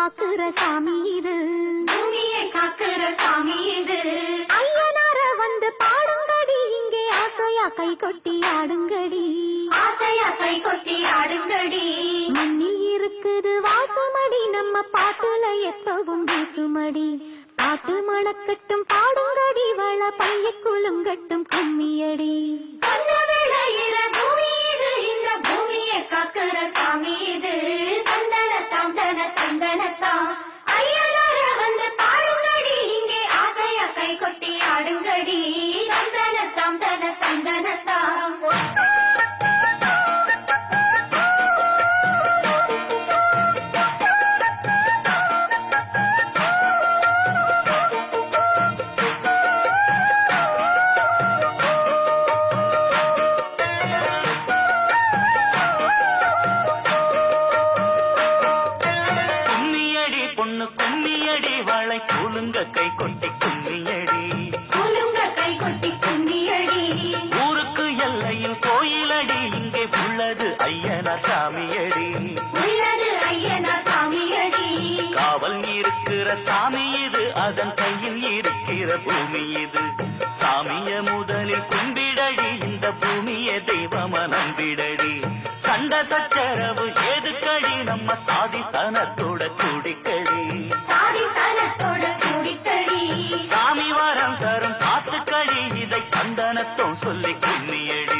காக்குற சாமி இது. பூமியை காக்கிற சாமி இது. ஐயனார வந்து பாடுங்கடி இங்கே ஆசையா கை கொட்டி ஆடுங்கடி. ஆசையா கை கொட்டி ஆடுங்கடி. மண்ணில் இருக்குது வாசுமடி நம்ம பாட்டுல எப்பவும் வீசுமடி. பாட்டு மணக்கட்டும் பாடுங்கடி வள பைய குலுங்கட்டும் கும்மியடி. பூமி இது இந்த பூமியை காக்கிற சாமி இது. தந்தன ஐயனார வந்து பாடுங்கடி. இங்கே ஆசையா கை கொட்டி ஆடுங்கடி. சந்தனத்தாம் தன சந்தன வாழை குலுங்க கை கொட்டி கும்மியடி. குலுங்க கை கொட்டி கும்மியடி. காவல் இருக்கிற சாமி இது. அதன் கையில் இருக்கிற பூமி இது. சாமிய முதலில் கும்பிடடி. இந்த பூமிய தெய்வம நம்பிடடி. சண்ட சச்சரவு எதுக்கடி நம்ம சாதி சனத்தோட குடிக்கடி சாதி சனத்தோட கூடித்தடி சாமி வரம் தரும் காத்துக்கடி. இதை சந்தனத்தம் சொல்லி கும்மியடி.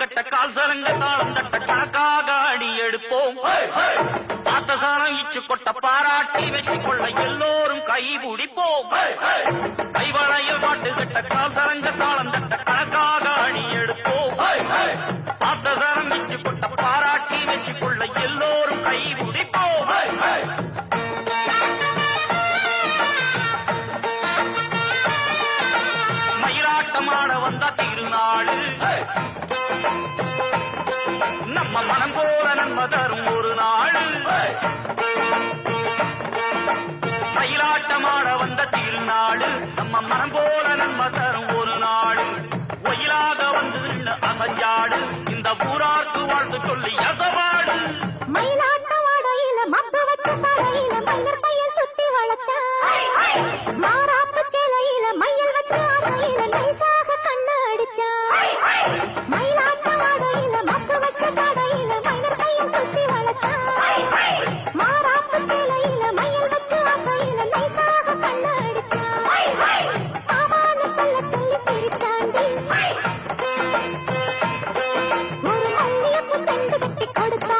கட்ட கால் சரங்க தாளம் தட்ட எடுப்போம். பார்த்த சாரம் இச்சு கொட்ட பாராட்டி வெற்றி கொள்ள எல்லோரும் கை பிடிப்போம் கைவளையல் வாட்டு கட்ட கால் சலங்க தாளம் தட்ட கணக்காக அடி எடுப்போம். பார்த்த சாரம் இச்சு கொட்ட பாராட்டி வெற்றி கொள்ள எல்லோரும் கை பிடிப்போம் மயிலாட்டமாட வந்த திருநாடு நம்ம மனம் போல நன்மை தரும் ஒரு நாடு மயிலாட்டமாட வந்த திருநாடு நம்ம மனம் போல நன்மை தரும் ஒரு நாடு ஒயிலாக வந்து நின்று அசஞ்சாடு இந்த ஊரார்க்கு வாழ்ந்து சொல்லி அசவாடு. மயிலாட்டமாட மத்த வச்சு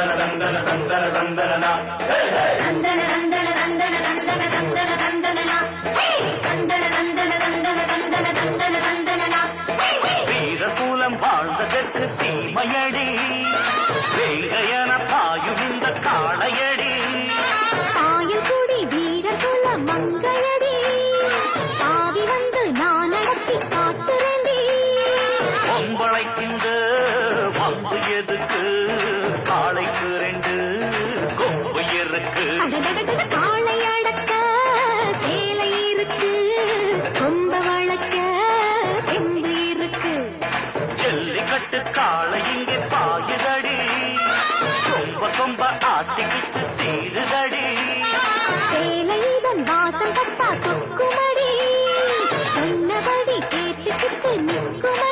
தந்தன தந்தன தந்தன தந்தன தந்தனனா ஹே ஹே தந்தன தந்தன தந்தன தந்தன தந்தன தந்தனனா ஹே தந்தன வாழ்ந்ததற்கு சீமையடி வேங்கையன பாயும் இந்த காளையடி. ஆட்டு காளை இங்கே பாயுதடி. கொம்ப கொம்ப ஆட்டிக்கிட்டு சீருதடி சேலையிடம் வாசம் பட்டா சொக்குமடி சொன்னபடி கேட்டுக்கிட்டு நிற்குமடி.